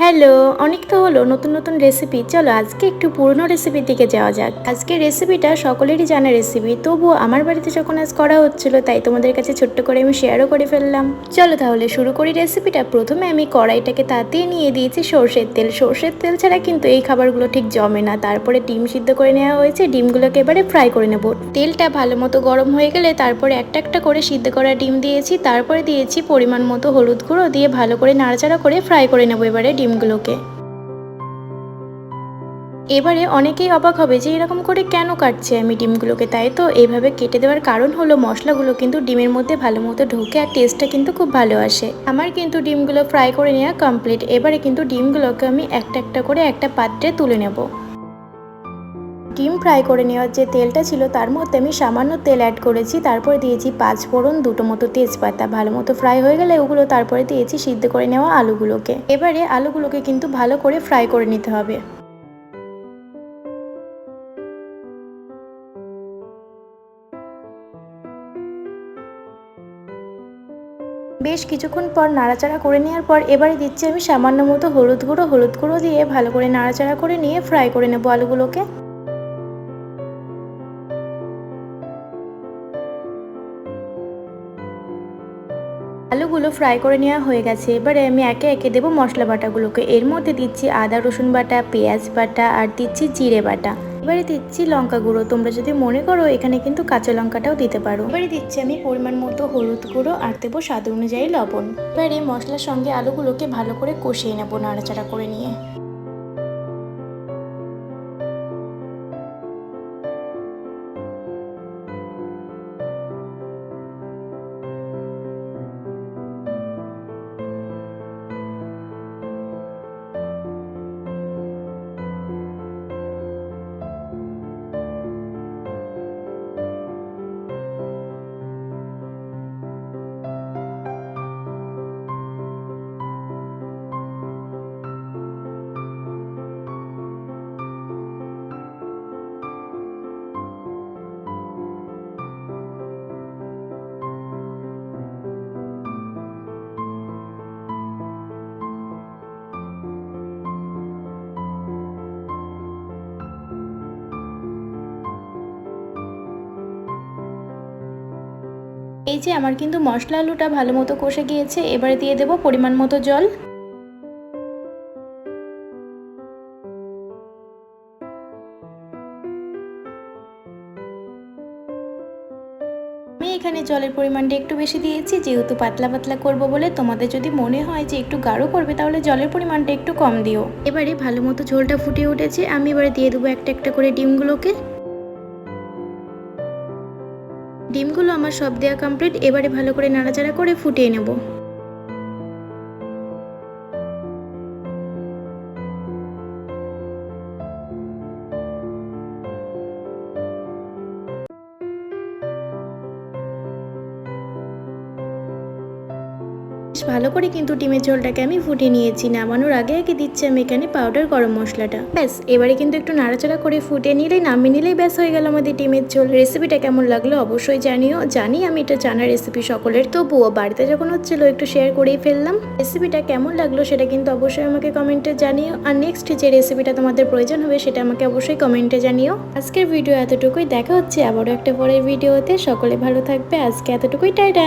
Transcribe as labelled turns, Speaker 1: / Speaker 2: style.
Speaker 1: Hello, অনেক তো হলো, নতুন নতুন রেসিপি চলো আজকে একটু পুরনো রেসিপির দিকে যাওয়া যাক। আজকে রেসিপিটা সকলেরই জানা রেসিপি তবুও আমার বাড়িতে যখন আজ করা হচ্ছিল, তাই তোমাদের কাছে ছোট্ট করে আমি শেয়ারও করে ফেললাম। চলো তাহলে শুরু করি রেসিপিটা প্রথমে আমি কড়াইটাকে তাতিয়ে নিয়ে দিয়েছি সর্ষের তেল। সর্ষের তেল ছাড়া কিন্তু এই খাবারগুলো ঠিক জমে না। তারপরে ডিম সিদ্ধ করে নেওয়া হয়েছে, ডিমগুলোকে এবারে ফ্রাই করে নেব। তেলটা ভালো মতো গরম হয়ে গেলে তারপরে একটা একটা করে সিদ্ধ করা ডিম দিয়েছি। তারপরে দিয়েছি পরিমাণ মতো হলুদ গুঁড়ো দিয়ে ভালো করে নাড়াচাড়া করে ফ্রাই করে নেব এবারে ডিমগুলোকে এবারে অনেকেই অবাক হবে যে এরকম করে কেন কাটছে আমি ডিমগুলোকে তাই তো? এইভাবে কেটে দেওয়ার কারণ হলো মশলাগুলো কিন্তু ডিমের মধ্যে ভালো মতো ঢোকে আর টেস্টটা কিন্তু খুব ভালো আসে। আমার কিন্তু ডিমগুলো ফ্রাই করে নেওয়া কমপ্লিট এবারে কিন্তু ডিমগুলোকে আমি একটা একটা করে একটা পাত্রে তুলে নেব। ডিম ফ্রাই করে নেওয়ার যে তেলটা ছিল তার মধ্যে আমি সামান্য তেল অ্যাড করেছি। তারপরে দিয়েছি পাঁচ ফোড়ন, দুটো মতো তেজপাতা। ভালো মতো ফ্রাই হয়ে গেলে ওগুলো তারপরে দিয়েছি সিদ্ধ করে নেওয়া আলুগুলোকে। এবারে আলুগুলোকে কিন্তু ভালো করে ফ্রাই করে নিতে হবে। বেশ কিছুক্ষণ পর নাড়াচাড়া করে নেওয়ার পর এবারে দিচ্ছি আমি সামান্য মতো হলুদ গুঁড়ো। হলুদ গুঁড়ো দিয়ে ভালো করে নাড়াচাড়া করে নিয়ে ফ্রাই করে নেব আলুগুলোকে। আলুগুলো ফ্রাই করে নেওয়া হয়ে গেছে। এবারে আমি একে একে দেবো মশলা বাটাগুলোকে। এর মধ্যে দিচ্ছি আদা, রসুন বাটা, পেঁয়াজ বাটা আর দিচ্ছি জিরে বাটা। এবারে দিচ্ছি লঙ্কা গুঁড়ো। তোমরা যদি মনে করো এখানে কিন্তু কাঁচা লঙ্কাটাও দিতে পারো। এবারে দিচ্ছি আমি পরিমাণ মতো হলুদ গুঁড়ো আর দেবো স্বাদ অনুযায়ী লবণ। এবারে মশলার সঙ্গে আলুগুলোকে ভালো করে কষিয়ে নেব নাড়াচাড়া করে নিয়ে। এই যে আমার কিন্তু মশলা আলুটা ভালো মতো কষে গিয়েছে, এবারে দিয়ে দেবো পরিমাণ মতো জল। আমি এখানে জলের পরিমাণটা একটু বেশি দিয়েছি, যেহেতু পাতলা পাতলা করব বলে তোমাদের যদি মনে হয় যে একটু গাঢ় করবে, তাহলে জলের পরিমাণটা একটু কম দিও। এবারে ভালো মতো ঝোলটা ফুটে উঠেছে, আমি এবারে দিয়ে দেবো একটা একটা করে ডিমগুলোকে। ডিমগুলো আমার সব দেওয়া কমপ্লিট এবারে ভালো করে নাড়াচাড়া করে ফুটিয়ে নেব। ভালো করে কিন্তু ডিমের ঝোলটাকে আমি ফুটিয়ে নিয়েছি, নামানোর আগে আগে দিচ্ছি আমি এখানে পাউডার গরম মশলাটা। ব্যাস, এবারে কিন্তু একটু নাড়াচাড়া করে ফুটিয়ে নিলেই, নামিয়ে নিলেই ব্যাস হয়ে গেল আমাদের ডিমের ঝোল। রেসিপিটা কেমন লাগল অবশ্যই জানিও। জানি আমি এটা জানা রেসিপি সকলের, তবুও বাড়িতে যখন হচ্ছিল একটু শেয়ার করেই ফেললাম। রেসিপিটা কেমন লাগল সেটা কিন্তু অবশ্যই আমাকে কমেন্টে জানিও। আর নেক্সট যে রেসিপিটা তোমাদের প্রয়োজন হবে সেটা আমাকে অবশ্যই কমেন্টে জানিও। আজকের ভিডিও এতটুকুই, দেখা হচ্ছে আবারও একটা পরের ভিডিওতে সকলে ভালো থাকবে, আজকে এতটুকুই টাইটা